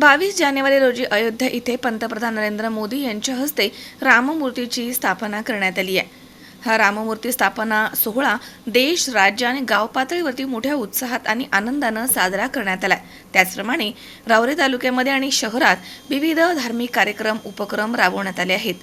बावीस जानेवारी रोजी अयोध्या इथे पंतप्रधान नरेंद्र मोदी यांच्या हस्ते राममूर्तीची स्थापना करण्यात आली आहे. हा राममूर्ती स्थापना सोहळा देश राज्य आणि गाव पातळीवरती मोठ्या उत्साहात आणि आनंदानं साजरा करण्यात आला त्याचप्रमाणे रावरी तालुक्यामध्ये आणि शहरात विविध धार्मिक कार्यक्रम उपक्रम राबवण्यात आले आहेत.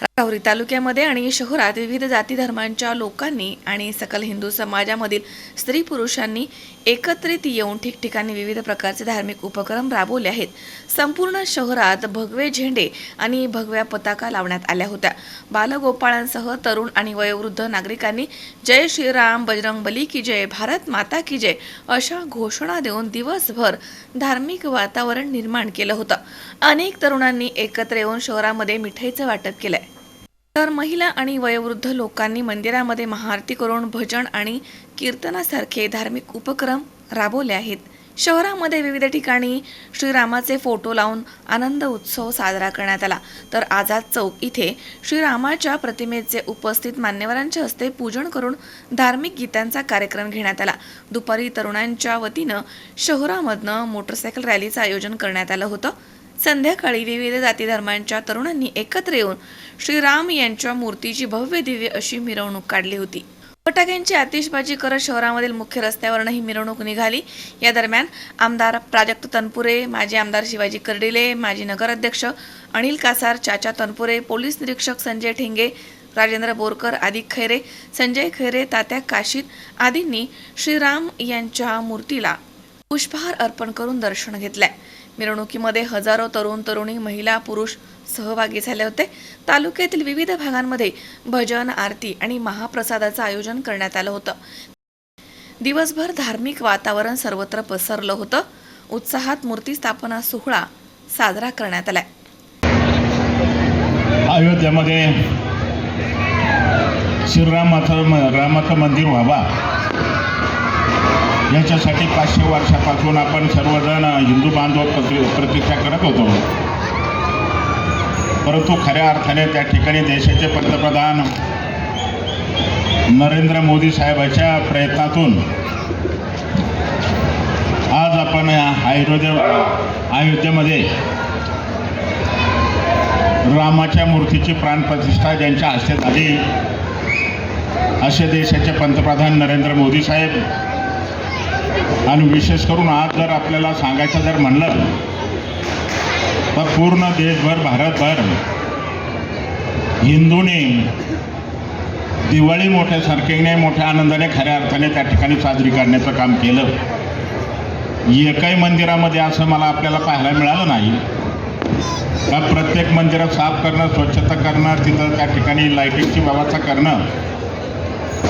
राहुरी तालुक्यामध्ये आणि शहरात विविध जाती धर्मांच्या लोकांनी आणि सकल हिंदू समाजामधील स्त्री पुरुषांनी एकत्रित येऊन ठिकठिकाणी विविध प्रकारचे धार्मिक उपक्रम राबवले आहेत. संपूर्ण शहरात भगवे झेंडे आणि भगव्या पताका लावण्यात आल्या होत्या. बालगोपाळांसह तरुण आणि वयोवृद्ध नागरिकांनी जय श्रीराम बजरंग बली की जय भारत माता की जय अशा घोषणा देऊन दिवसभर धार्मिक वातावरण निर्माण केलं होतं. अनेक तरुणांनी एकत्र येऊन शहरामध्ये मिठाईचं वाटप केलंय. तर महिला आणि वयोवृद्ध लोकांनी मंदिरामध्ये महाआरती करून भजन आणि कीर्तनासारखे धार्मिक उपक्रम राबवले आहेत. शहरामध्ये विविध ठिकाणी श्रीरामाचे फोटो लावून आनंद उत्सव साजरा करण्यात आला. तर आझाद चौक इथे श्रीरामाच्या प्रतिमेचे उपस्थित मान्यवरांच्या हस्ते पूजन करून धार्मिक गीतांचा कार्यक्रम घेण्यात आला. दुपारी तरुणांच्या वतीनं शहरामधनं मोटरसायकल रॅलीचं आयोजन करण्यात आलं होतं. संध्याकाळी विविध जाती धर्मांच्या तरुणांनी एकत्र येऊन श्रीराम यांच्या मूर्तीची भव्य दिव्य अशी मिरवणूक काढली होती. फटाक्यांची आतिषबाजी करत शहरामधील मुख्य रस्त्यावरनं ही मिरवणूक निघाली. या दरम्यान आमदार प्राजक्त तनपुरे माजी आमदार शिवाजी कर्डिले माजी नगराध्यक्ष अनिल कासार चाचा तनपुरे पोलीस निरीक्षक संजय ठेंगे राजेंद्र बोरकर आदी खैरे संजय खैरे तात्या काशीद आदींनी श्रीराम यांच्या मूर्तीला पुष्पहार अर्पण करून दर्शन घेतलंय. मिरवणुकीमध्ये हजारो तरुण तरुणी महिला पुरुष सहभागी झाले होते. तालुक्यातील विविध भागांमध्ये भजन आरती आणि महाप्रसादाचं आयोजन करण्यात आलं होतं. दिवसभर धार्मिक वातावरण सर्वत्र पसरलं होतं. उत्साहात मूर्ती स्थापना सोहळा साजरा करण्यात आला अयोध्येमध्ये श्रीरामाचं रामाचं मंदिर व्हावा. याच्यासाठी पाचशे वर्षापासून आपण सर्वजण हिंदू बांधव प्रति प्रतीक्षा करत होतो. परंतु खऱ्या अर्थाने त्या ठिकाणी देशाचे पंतप्रधान नरेंद्र मोदी साहेबाच्या प्रयत्नातून आज आपण अयोध्या अयोध्येमध्ये रामाच्या मूर्तीची प्राणप्रतिष्ठा ज्यांच्या हस्ते झाली असे देशाचे पंतप्रधान नरेंद्र मोदी साहेब आणि विशेष करून आज जर आपल्याला सांगायचं जर म्हणलं तर पूर्ण देशभर भारतभर हिंदूंनी दिवाळी मोठ्या सारखेने मोठ्या आनंदाने खऱ्या अर्थाने त्या ठिकाणी साजरी करण्याचं काम केलं. एकाही मंदिरामध्ये असं मला आपल्याला पाहायला मिळालं नाही. का प्रत्येक मंदिरात साफ करणं स्वच्छता करणं तिथं त्या ठिकाणी लाईटिंगची व्यवस्था करणं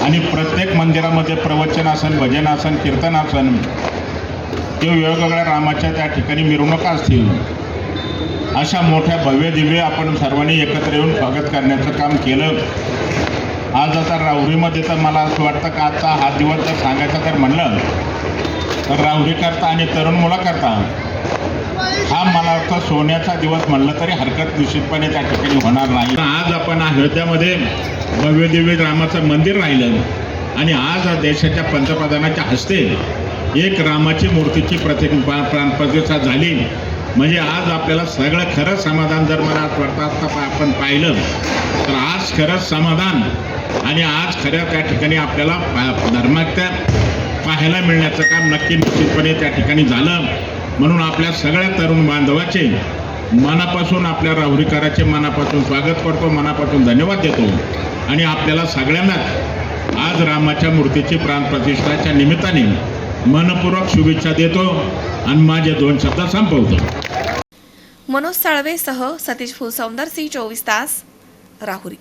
आणि प्रत्येक मंदिरामध्ये प्रवचन आसन भजन आसन कीर्तन आसन किंवा वेगवेगळ्या रामाच्या त्या ठिकाणी मिरवणुका असतील. अशा मोठ्या भव्य दिव्य आपण सर्वांनी एकत्र येऊन स्वागत करण्याचं काम केलं. आज आता राहुरीमध्ये तर मला असं वाटतं का आजचा हा दिवस जर सांगायचा तर म्हणलं तर राहुरीकरता आणि तरुण मुलाकरता हा मला वाटतं सोन्याचा दिवस म्हणलं तरी हरकत निश्चितपणे त्या ठिकाणी होणार नाही. आज आपण अयोध्यामध्ये भव्य दिव्य रामाचं मंदिर राहिलं. आणि आज देशाच्या पंतप्रधानाच्या हस्ते एक रामाची मूर्तीची प्रति प्रतिष्ठा झाली. म्हणजे आज आपल्याला सगळं खरं समाधान जर मला आज वाटतं आपण पाहिलं तर आज खरंच समाधान. आणि आज खऱ्या त्या ठिकाणी आपल्याला पा- पाहायला मिळण्याचं काम नक्की निश्चितपणे त्या ठिकाणी झालं. म्हणून आपल्या सगळ्या तरुण बांधवाचे मनापासून आपल्या राहुरीकराचे मनापासून स्वागत करतो मनापासून धन्यवाद देतो. आणि आपल्याला सगळ्यांनाच आज रामाच्या मूर्तीची प्राणप्रतिष्ठाच्या निमित्ताने मनपूर्वक शुभेच्छा देतो आणि माझे दोन शब्द संपवतो. मनोज साळवेसह सतीश फुलसौंदर सिंह चोवीस तास राहुरी.